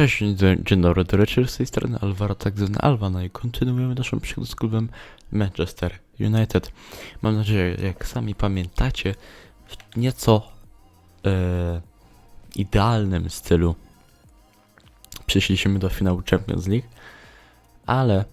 Cześć, dzień dobry, do rzeczy z tej strony Alvaro, tak zwany Alvana i kontynuujemy naszą przygodę z klubem Manchester United. Mam nadzieję, jak sami pamiętacie, w nieco e, idealnym stylu przyszliśmy do finału Champions League, ale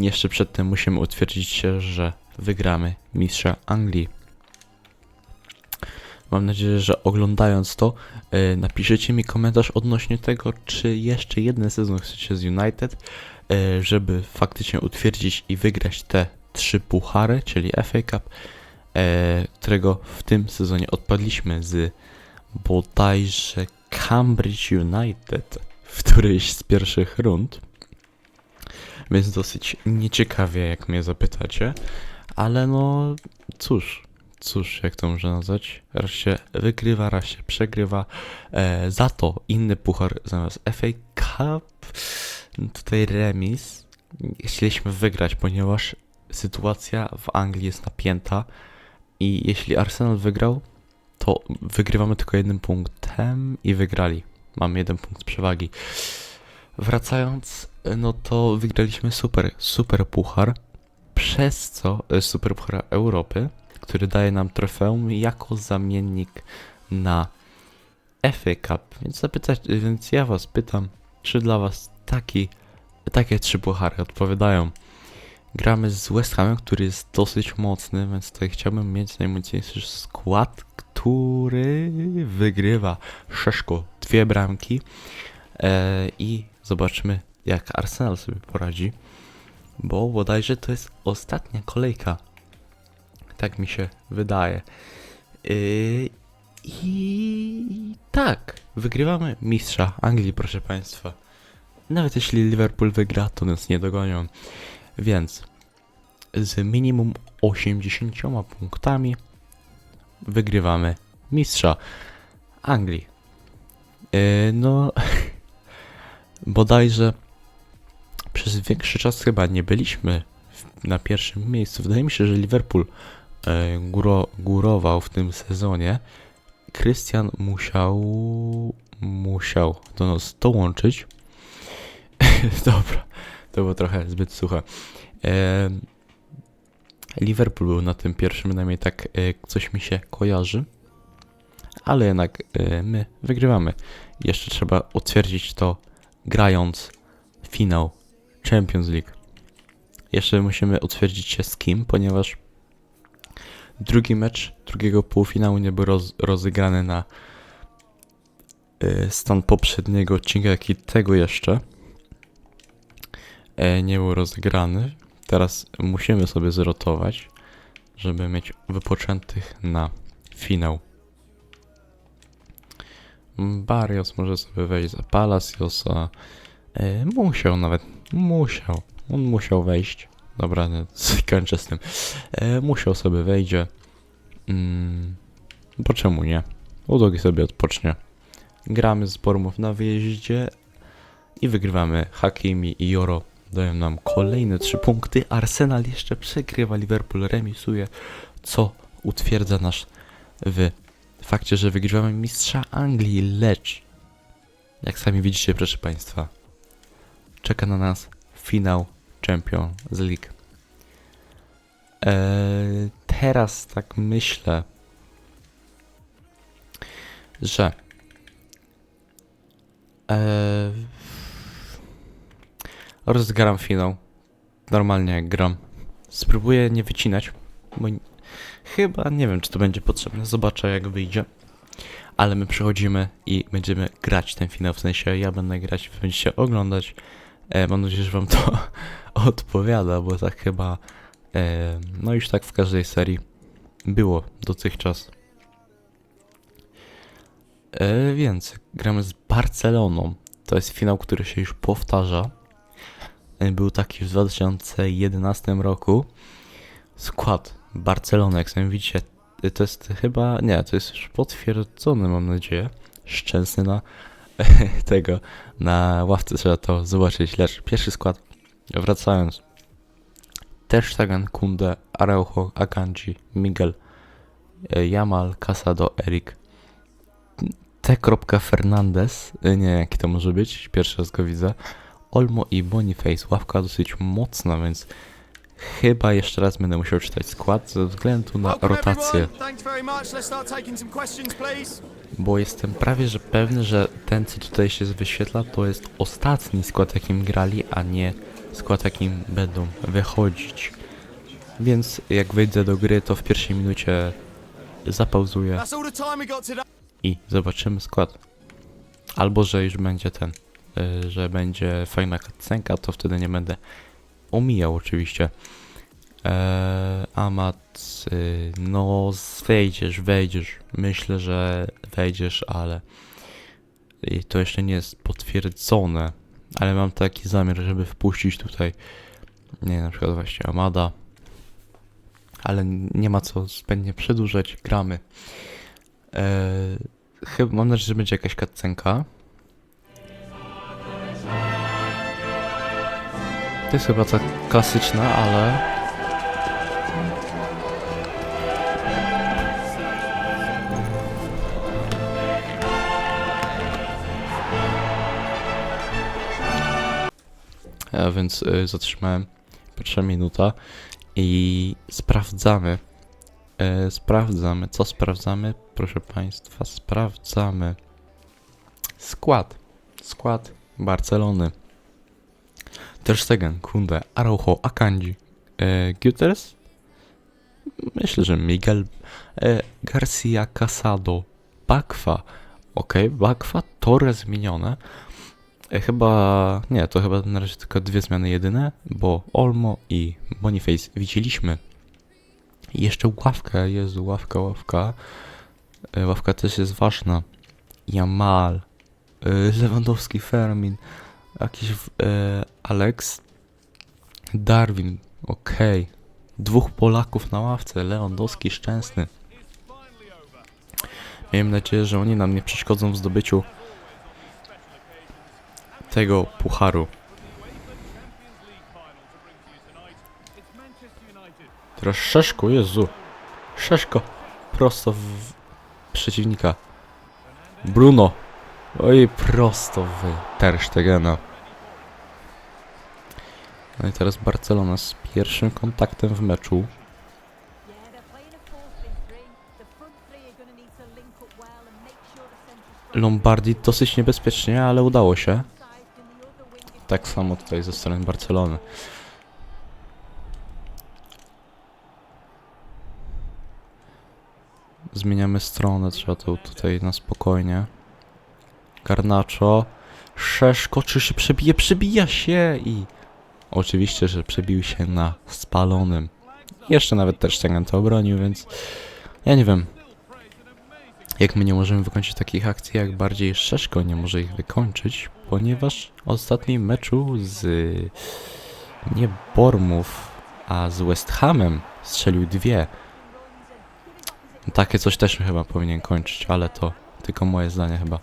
jeszcze przedtem musimy utwierdzić się, że wygramy mistrza Anglii. Mam nadzieję, że oglądając to, e, napiszecie mi komentarz odnośnie tego, czy jeszcze jeden sezon chcecie z United, e, żeby faktycznie utwierdzić i wygrać te trzy puchary, czyli FA Cup, e, którego w tym sezonie odpadliśmy z bodajże Cambridge United w którejś z pierwszych rund. Więc dosyć nieciekawie, jak mnie zapytacie, ale no cóż, cóż, jak to można nazwać? Raz się wygrywa, raz się przegrywa. E, za to inny puchar zamiast FA Cup. Tutaj remis. Chcieliśmy wygrać, ponieważ sytuacja w Anglii jest napięta i jeśli Arsenal wygrał, to wygrywamy tylko jednym punktem i wygrali. Mamy jeden punkt przewagi. Wracając, no to wygraliśmy super, super puchar, przez co e, super puchar Europy, który daje nam trofeum jako zamiennik na FA Cup. Więc, zapytać, więc ja was pytam, czy dla was taki, takie trzy puchary odpowiadają? Gramy z West Hamem, który jest dosyć mocny, więc tutaj chciałbym mieć najmocniejszy skład, który wygrywa Szeszko dwie bramki e, i zobaczymy jak Arsenal sobie poradzi, bo bodajże to jest ostatnia kolejka tak mi się wydaje. Yy, I tak, wygrywamy mistrza Anglii, proszę Państwa. Nawet jeśli Liverpool wygra, to nas nie dogonią. Więc z minimum 80 punktami wygrywamy mistrza Anglii. Yy, no, bodajże przez większy czas chyba nie byliśmy na pierwszym miejscu. Wydaje mi się, że Liverpool góro, górował w tym sezonie, Krystian musiał musiał do nas dołączyć. Dobra, to było trochę zbyt suche. E, Liverpool był na tym pierwszym, przynajmniej tak e, coś mi się kojarzy. Ale jednak e, my wygrywamy. Jeszcze trzeba utwierdzić to grając finał Champions League. Jeszcze musimy utwierdzić się z kim, ponieważ drugi mecz drugiego półfinału nie był roz, rozegrany na y, stan poprzedniego odcinka, jak i tego jeszcze e, nie był rozegrany. Teraz musimy sobie zrotować, żeby mieć wypoczętych na finał. Barrios może sobie wejść za Palaciosa. E, musiał nawet, musiał. On musiał wejść. Dobra, nie, kończę z tym. E, musiał sobie wejdzie. Mm, bo czemu nie? Udogi sobie odpocznie. Gramy z Bormów na wyjeździe i wygrywamy. Hakimi i Joro dają nam kolejne trzy punkty. Arsenal jeszcze przegrywa, Liverpool remisuje, co utwierdza nas w fakcie, że wygrywamy mistrza Anglii, lecz jak sami widzicie, proszę Państwa, czeka na nas finał Champions League. Eee, teraz tak myślę, że eee, rozgram finał. Normalnie jak gram. Spróbuję nie wycinać, bo chyba nie wiem, czy to będzie potrzebne. Zobaczę jak wyjdzie. Ale my przychodzimy i będziemy grać ten finał. W sensie ja będę grać, będziecie oglądać. E, mam nadzieję, że wam to odpowiada, bo tak chyba e, no już tak w każdej serii było dotychczas. E, więc gramy z Barceloną. To jest finał, który się już powtarza. E, Był taki w 2011 roku. Skład Barcelony, jak sami widzicie, e, to jest chyba, nie, to jest już potwierdzony, mam nadzieję. Szczęsny na tego, na ławce trzeba to zobaczyć. Lecz pierwszy skład, wracając. Też Sagan, Kunde, Araujo, Akanji, Miguel, e, Jamal, Casado, Erik. T. Fernandez, y, nie jaki to może być, pierwszy raz go widzę. Olmo i Boniface, ławka dosyć mocna, więc chyba jeszcze raz będę musiał czytać skład ze względu na rotację. Bo jestem prawie że pewny, że ten co tutaj się wyświetla to jest ostatni skład jakim grali, a nie skład jakim będą wychodzić. Więc jak wejdę do gry to w pierwszej minucie zapauzuję i zobaczymy skład. Albo że już będzie ten, y, że będzie fajna cutscenka, to wtedy nie będę omijał oczywiście. Eee, Amat, y, no wejdziesz, wejdziesz. Myślę, że wejdziesz, ale i to jeszcze nie jest potwierdzone. Ale mam taki zamiar, żeby wpuścić tutaj, nie na przykład właśnie Amada. Ale nie ma co zbędnie przedłużać, gramy. Eee, chyba mam nadzieję, że będzie jakaś cutscenka. To jest chyba ta klasyczna, ale... Więc y, zatrzymałem pierwsza minuta i sprawdzamy. E, sprawdzamy. Co sprawdzamy? Proszę Państwa, sprawdzamy skład. Skład Barcelony. Ter Stegen, Kunde, Araujo, Akanji, e, Guterres? Myślę, że Miguel, e, Garcia, Casado, Bakwa. Okej, Bakwa, Torres zmienione. E, chyba, nie, to chyba na razie tylko dwie zmiany jedyne, bo Olmo i Boniface widzieliśmy. I jeszcze ławka, Jezu, ławka, ławka. E, Ławka też jest ważna. Jamal, e, Lewandowski, Fermin, jakiś e, Alex, Darwin, okej. Dwóch Polaków na ławce, Lewandowski, Szczęsny. Miejmy nadzieję, że oni nam nie przeszkodzą w zdobyciu tego pucharu. Teraz Szeszko, Jezu. Szeszko. Prosto w przeciwnika. Bruno. Oj, prosto w Ter Stegena. No i teraz Barcelona z pierwszym kontaktem w meczu. Yeah, they're playing a 4-3-3. The front three are going to need to link up well and make sure the central Lombardi dosyć niebezpiecznie, ale udało się. Tak samo tutaj ze strony Barcelony. Zmieniamy stronę, trzeba to tutaj na spokojnie. Garnacho. Szeszko, czy się przebije? Przebija się i... Oczywiście, że przebił się na spalonym. Jeszcze nawet też Stegen to obronił, więc... Ja nie wiem. Jak my nie możemy wykończyć takich akcji, jak bardziej Szeszko nie może ich wykończyć, ponieważ w ostatnim meczu z nie Bormów, a z West Hamem strzelił dwie. Takie coś też chyba powinien kończyć, ale to tylko moje zdanie chyba.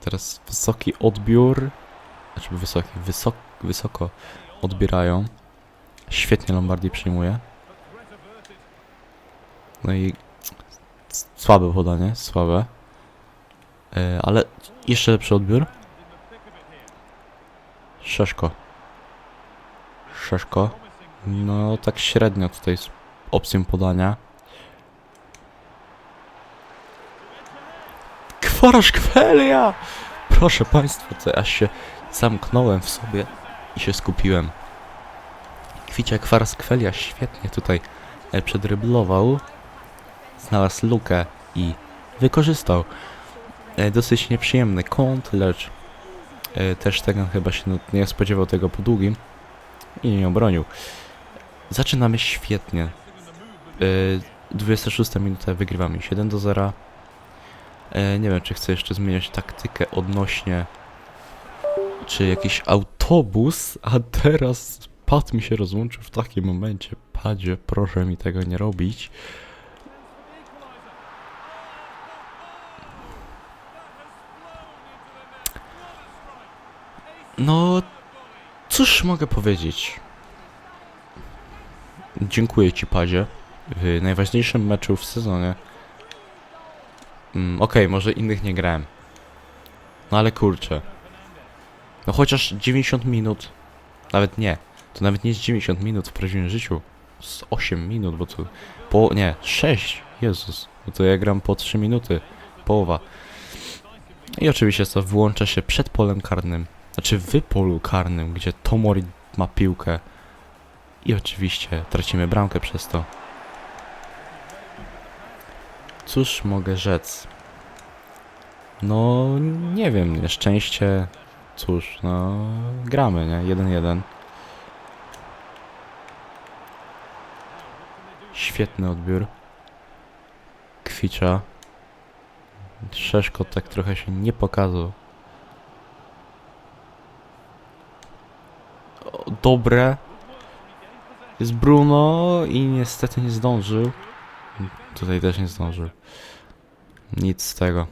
Teraz wysoki odbiór, znaczy wysoki, wysok, wysoko odbierają. Świetnie Lombardi przyjmuje. No i słabe podanie, słabe. E, ale jeszcze lepszy odbiór. Szeszko. Szeszko. No tak średnio tutaj z opcją podania. Kwaraszkwelia! Proszę Państwa, to aż się zamknąłem w sobie i się skupiłem. Kwicia Kwaraszkwelia świetnie tutaj e, przedryblował. Znalazł lukę i wykorzystał. E, dosyć nieprzyjemny kąt, lecz e, też tego chyba się nie spodziewał tego po długim i nie obronił. Zaczynamy świetnie. E, 26 minuta wygrywamy 7 do 0. E, nie wiem, czy chcę jeszcze zmieniać taktykę odnośnie czy jakiś autobus, a teraz pad mi się rozłączył w takim momencie. Padzie, proszę mi tego nie robić. No, cóż mogę powiedzieć? Dziękuję Ci, Padzie. W najważniejszym meczu w sezonie Mm, Okej, może innych nie grałem. No ale kurczę. No chociaż 90 minut. Nawet nie. To nawet nie jest 90 minut w prawdziwym życiu. Z 8 minut, bo to... Po... nie, 6. Jezus. Bo to ja gram po 3 minuty. Połowa. I oczywiście to włącza się przed polem karnym. Znaczy w polu karnym, gdzie Tomori ma piłkę. I oczywiście tracimy bramkę przez to. Cóż mogę rzec? No, nie wiem, nieszczęście. Cóż, no, gramy, nie? 1-1. Świetny odbiór. Kwicza. Szeszko tak trochę się nie pokazał. O, Dobre. Jest Bruno i niestety nie zdążył. Tutaj też nie zdążył. Nic z tego.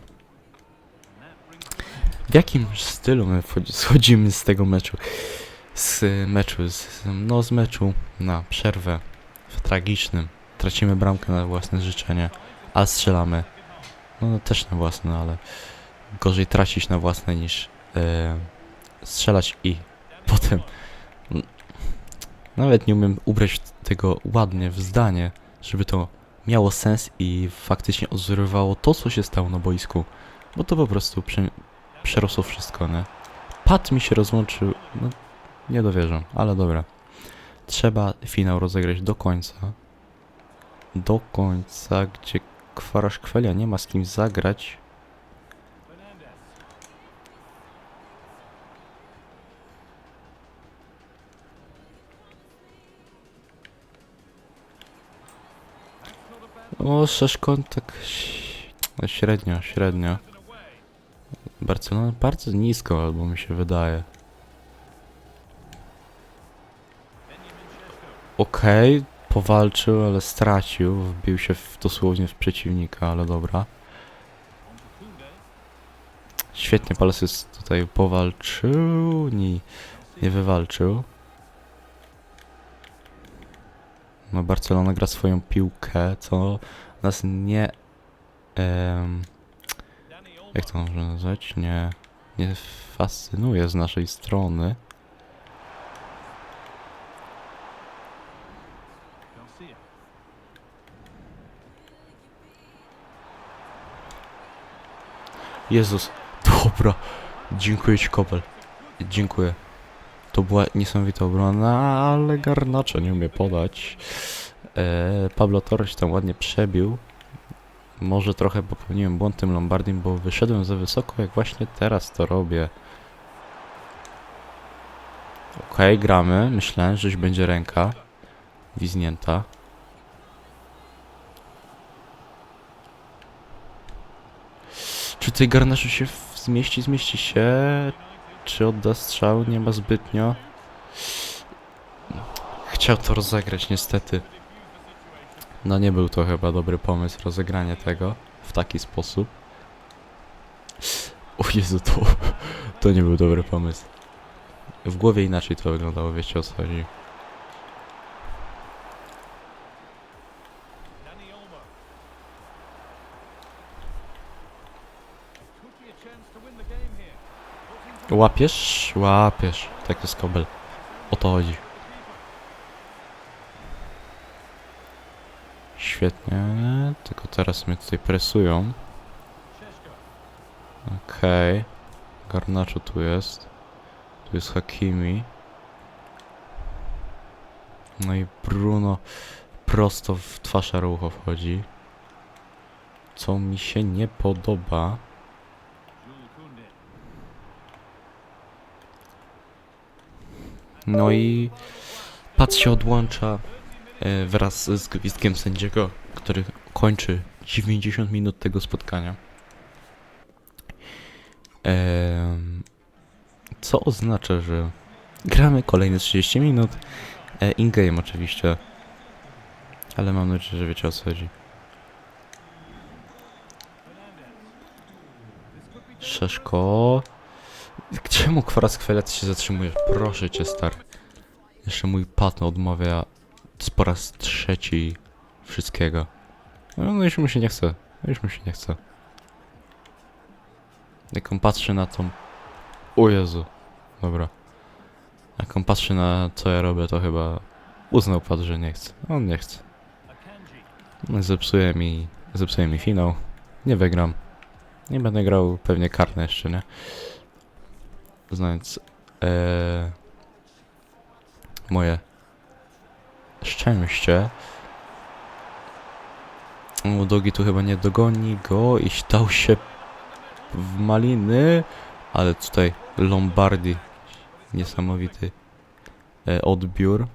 W jakim stylu my schodzimy z tego meczu? Z meczu, z, no z meczu na przerwę w tragicznym. Tracimy bramkę na własne życzenie, a strzelamy. No, no też na własne, ale gorzej tracić na własne niż e, strzelać i potem nawet nie umiem ubrać tego ładnie w zdanie, żeby to miało sens i faktycznie odzorowało to, co się stało na boisku. Bo to po prostu prze, przerosło wszystko, nie? Pat mi się rozłączył, no nie dowierzam, ale dobra. Trzeba finał rozegrać do końca. Do końca, gdzie Kwaraszkwelia nie ma z kim zagrać. O, Szeszko tak ś- no, średnio, średnio. Barcelona bardzo nisko, albo mi się wydaje. Okej, powalczył, ale stracił. Wbił się w, dosłownie w przeciwnika, ale dobra. Świetnie, Palacios tutaj powalczył, nie, nie wywalczył. No, Barcelona gra swoją piłkę, co nas nie... em, jak to można nazwać? Nie, nie fascynuje z naszej strony. Jezus, dobra. Dziękuję ci, Kopel. Dziękuję. To była niesamowita obrona, ale Garnacza nie umie podać. E, Pablo Torres tam ładnie przebił. Może trochę popełniłem błąd tym Lombardim, bo wyszedłem za wysoko, jak właśnie teraz to robię. Okej, gramy. Myślałem, że już będzie ręka wiznięta. Czy tutaj garnaszu się zmieści? Zmieści się. Czy odda strzał? Nie ma zbytnio. Chciał to rozegrać niestety. No nie był to chyba dobry pomysł rozegranie tego w taki sposób. O Jezu, to, to nie był dobry pomysł. W głowie inaczej to wyglądało, wiecie o co chodzi. Łapiesz? Łapiesz. Tak jest kobel. O to chodzi. Świetnie. Tylko teraz mnie tutaj presują. Okej. Garnaczo tu jest. Tu jest Hakimi. No i Bruno prosto w twarz Arucho wchodzi. Co mi się nie podoba. No i Pat się odłącza e, wraz z gwizdkiem sędziego, który kończy 90 minut tego spotkania. Co oznacza, że gramy kolejne 30 minut. E, In-game oczywiście. Ale mam nadzieję, że wiecie o co chodzi. Szeszko. Czemu Kwaraskwela ty się zatrzymujesz? Proszę cię, star. Jeszcze mój patno odmawia po raz trzeci wszystkiego. No, no już mu się nie chce. No Już mu się nie chce. Jak on patrzy na tą... O Jezu. Dobra. Jak on patrzy na co ja robię, to chyba uznał pan, że nie chce. On nie chce. Zepsuje mi, zepsuje mi finał. Nie wygram. Nie będę grał pewnie karne jeszcze, nie? Znając e, moje szczęście. Dogi tu chyba nie dogoni go i dał się w maliny, ale tutaj Lombardi niesamowity e, odbiór.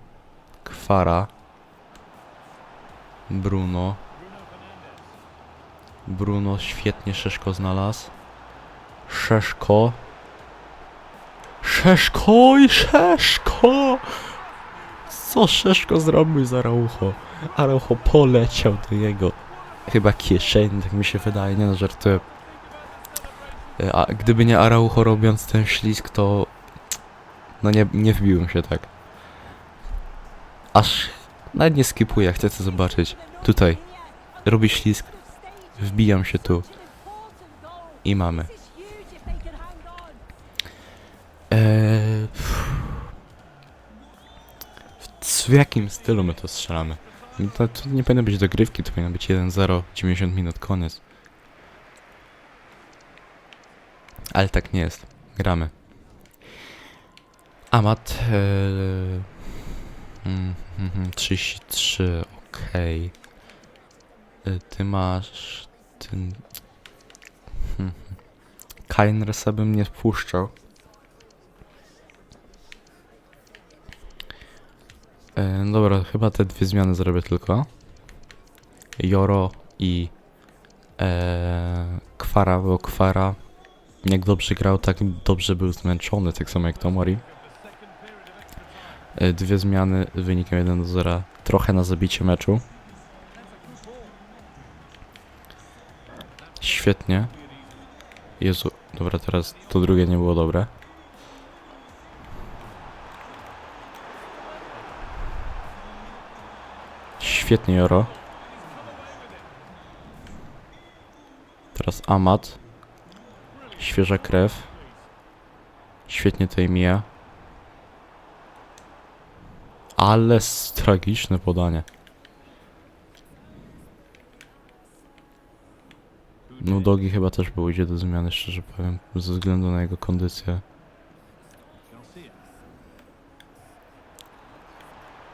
Kwara. Bruno. Bruno świetnie Szeszko znalazł. Szeszko. Szeszko i Szeszko! Co Szeszko zrobił za Araucho? Araucho poleciał do jego chyba kieszeni, tak mi się wydaje, nie no żartuję. E, A gdyby nie Araucho robiąc ten ślizg, to no nie, nie wbiłem się tak. Aż nawet nie skipuję, chcę to zobaczyć. Tutaj robi ślizg, wbijam się tu i mamy. W, jakim stylu my to strzelamy? To, to nie powinno być dogrywki, to powinno być 1-0, 90 minut, koniec. Ale tak nie jest. Gramy. Amat. Eee, mm, mhm, 33, okej. E, Ty masz. Ten. Hmm. Kainresa bym nie wpuszczał. E, dobra, chyba te dwie zmiany zrobię tylko. Joro i e, Kwara, bo Kwara jak dobrze grał, tak dobrze był zmęczony, tak samo jak Tomori. E, dwie zmiany wynikiem 1 do 0, trochę na zabicie meczu. Świetnie. Jezu, dobra, teraz to drugie nie było dobre. Świetnie, Joro. Teraz Amat. Świeża krew. Świetnie tutaj mija. Ale tragiczne podanie. No Dogi chyba też pójdzie do zmiany, szczerze powiem, ze względu na jego kondycję.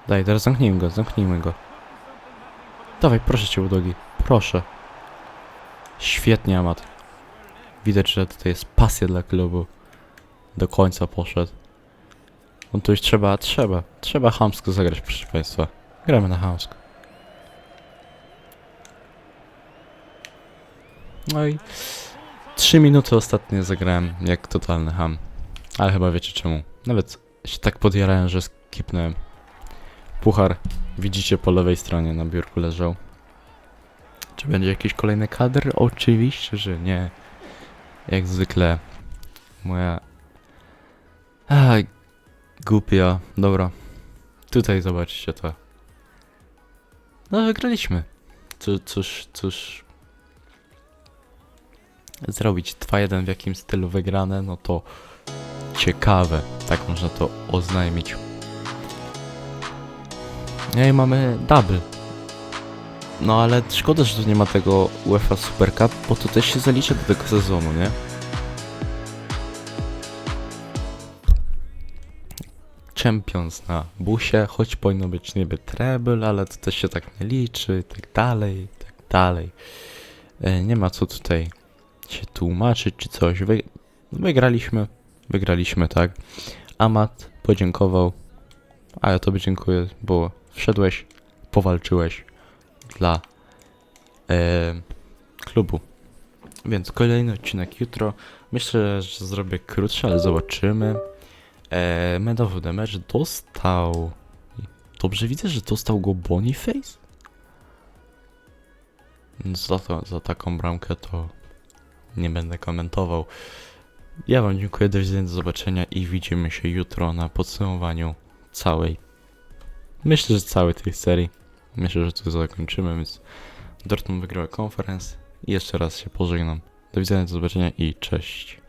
Daj, teraz zamknijmy go, zamknijmy go. Dawaj, proszę cię, Udogi. Proszę. Świetnie, Amat. Widać, że tutaj jest pasja dla klubu. Do końca poszedł. On tu już trzeba, trzeba, trzeba hamsko zagrać, proszę Państwa. Gramy na hamsko. No i... Trzy minuty ostatnie zagrałem jak totalny ham. Ale chyba wiecie czemu. Nawet się tak podjarałem, że skipnąłem. Puchar widzicie po lewej stronie na biurku leżał. Czy będzie jakiś kolejny kadr? Oczywiście, że nie. Jak zwykle moja... Aj, głupia. Dobra. Tutaj zobaczcie to. No wygraliśmy. Cóż, cóż, cóż... Zrobić 2-1 w jakim stylu wygrane, no to ciekawe. Tak można to oznajmić. No i mamy double. No ale szkoda, że tu nie ma tego UEFA Super Cup, bo to też się zalicza do tego sezonu, nie? Champions na busie, choć powinno być niby treble, ale to też się tak nie liczy, i tak dalej, i tak dalej. E, nie ma co tutaj się tłumaczyć czy coś. Wy, wygraliśmy, wygraliśmy, tak. Amat podziękował, a ja tobie dziękuję, bo wszedłeś, powalczyłeś dla e, klubu. Więc kolejny odcinek jutro. Myślę, że zrobię krótszy, ale zobaczymy. E, Man of Match dostał... Dobrze widzę, że dostał go Boniface? Za, to, za taką bramkę to nie będę komentował. Ja wam dziękuję, do widzenia, do zobaczenia i widzimy się jutro na podsumowaniu całej Myślę, że całej tej serii. Myślę, że tu zakończymy, więc Dortmund wygrał konferenc i jeszcze raz się pożegnam. Do widzenia, do zobaczenia i cześć.